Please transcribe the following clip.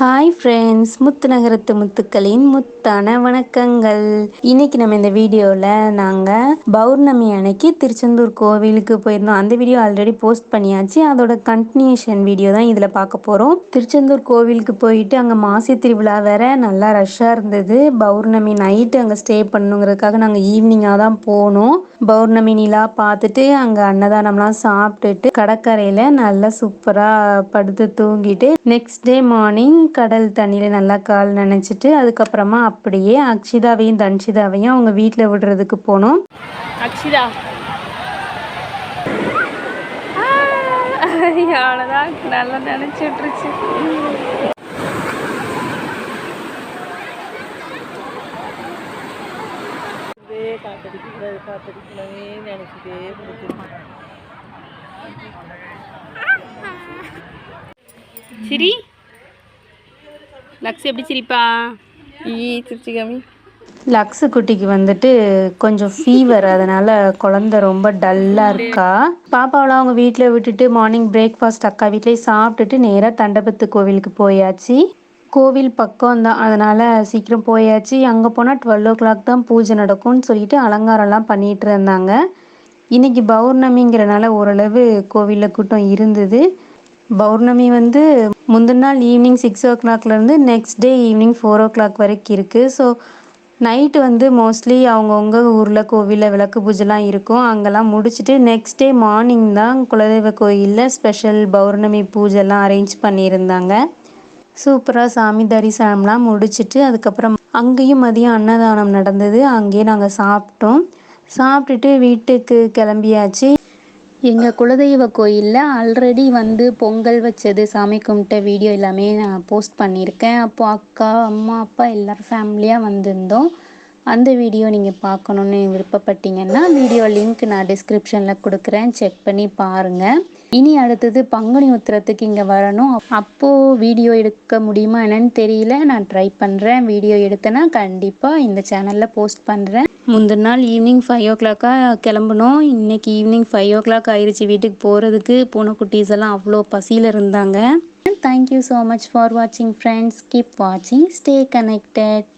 Hi friends முத்து நகரத்து முத்துக்களின் முத்தான வணக்கங்கள். இன்னைக்கு நம்ம இந்த வீடியோவில் நாங்கள் பௌர்ணமி அன்னைக்கு திருச்செந்தூர் கோவிலுக்கு போயிருந்தோம். அந்த வீடியோ ஆல்ரெடி போஸ்ட் பண்ணியாச்சு. அதோட கண்டினியூஷன் வீடியோ தான் இதில் பார்க்க போகிறோம் திருச்செந்தூர் கோவிலுக்கு போயிட்டு அங்கே மாசி திருவிழா வேற நல்லா ரஷ்ஷாக இருந்தது. பௌர்ணமி நைட்டு அங்கே ஸ்டே பண்ணுங்கிறதுக்காக நாங்கள் ஈவினிங்காக தான் போனோம். பௌர்ணமி நிலா பார்த்துட்டு அங்கே அன்னதானம்லாம் சாப்பிட்டுட்டு கடற்கரையில் நல்லா சூப்பராக படுத்து தூங்கிட்டு நெக்ஸ்ட் டே மார்னிங் கடல் தண்ணியில் நல்லா கால் நினச்சிட்டு அதுக்கப்புறமா அப்படியே அக்ஷிதாவையும் தன்ஷிதாவையும் அவங்க வீட்டில் விடுறதுக்கு போனோம். அக்ஷிதா. அவ்வளோதான் நல்லா நினச்சிட்ருச்சு காத்தடிக்கிறது காத்தடிக்கணுமே நினச்சிட்டே பிடிச்சிருக்கேன் சிரி. லக்ஸ் எப்படி சிரிப்பா? ஈ சிரிச்சு காமி லக்ஸு குட்டிக்கு வந்துட்டு கொஞ்சம் ஃபீவர் அதனால குழந்த ரொம்ப டல்லாக இருக்கா? பாப்பாவெல்லாம் அவங்க வீட்டில் விட்டுட்டு மார்னிங் பிரேக்ஃபாஸ்ட் அக்கா வீட்லேயே சாப்பிட்டுட்டு நேராக தண்டபத்து கோவிலுக்கு போயாச்சு. கோவில் பக்கம் தான். அதனால் சீக்கிரம் போயாச்சு. அங்கே போனால் டுவெல் ஓ கிளாக் தான் பூஜை நடக்கும்னு சொல்லிட்டு அலங்காரம்லாம் பண்ணிகிட்டு இருந்தாங்க. இன்னைக்கு பௌர்ணமிங்கிறனால ஓரளவு கோவிலில் கூட்டம் இருந்தது. பௌர்ணமி வந்து முந்தின நாள் ஈவினிங் சிக்ஸ் ஓ கிளாக்லேருந்து next day evening four o'clock வரைக்கும் இருக்குது ஸோ நைட்டு வந்து மோஸ்ட்லி அவங்கவுங்க ஊரில் கோவிலில் விளக்கு பூஜைலாம் இருக்கும். அங்கெல்லாம் முடிச்சுட்டு நெக்ஸ்ட் டே மார்னிங் தான் குலதெய்வ கோயிலில் ஸ்பெஷல் பௌர்ணமி பூஜைலாம் அரேஞ்ச் பண்ணியிருந்தாங்க. சூப்பராக சாமி தரிசனம்லாம் முடிச்சுட்டு அதுக்கப்புறம் அங்கேயும் மதியம் அன்னதானம் நடந்தது. அங்கேயே நாங்கள் சாப்பிட்டோம். சாப்பிட்டுட்டு வீட்டுக்கு கிளம்பியாச்சு. எங்கள் குலதெய்வ கோயிலில் ஆல்ரெடி வந்து பொங்கல் வச்சது சாமி கும்பிட்ட வீடியோ எல்லாமே நான் போஸ்ட் பண்ணியிருக்கேன். அப்போ அக்கா அம்மா அப்பா எல்லோரும் ஃபேமிலியாக வந்திருந்தோம். அந்த வீடியோ நீங்கள் பார்க்கணுன்னு விருப்பப்பட்டீங்கன்னா வீடியோ லிங்க் நான் டிஸ்கிரிப்ஷனில் கொடுக்குறேன். செக் பண்ணி பாருங்கள் இனி அடுத்தது பங்குனி உத்திரத்துக்கு இங்கே வரணும். அப்போது வீடியோ எடுக்க முடியுமா என்னன்னு தெரியல. நான் ட்ரை பண்ணுறேன் வீடியோ எடுத்தேன்னா கண்டிப்பாக இந்த சேனலில் போஸ்ட் பண்ணுறேன் முந்தின நாள் ஈவினிங் ஃபைவ் ஓ கிளாக்காக கிளம்புனோம். இன்னைக்கு ஈவினிங் ஃபைவ் ஓ கிளாக் ஆயிடுச்சு வீட்டுக்கு போகிறதுக்கு பூனைக்குட்டீஸ் எல்லாம் அவ்வளோ பசியில் இருந்தாங்க. தேங்க்யூ ஸோ மச் ஃபார் வாட்சிங் ஃப்ரெண்ட்ஸ் கீப் வாட்சிங் ஸ்டே கனெக்டட்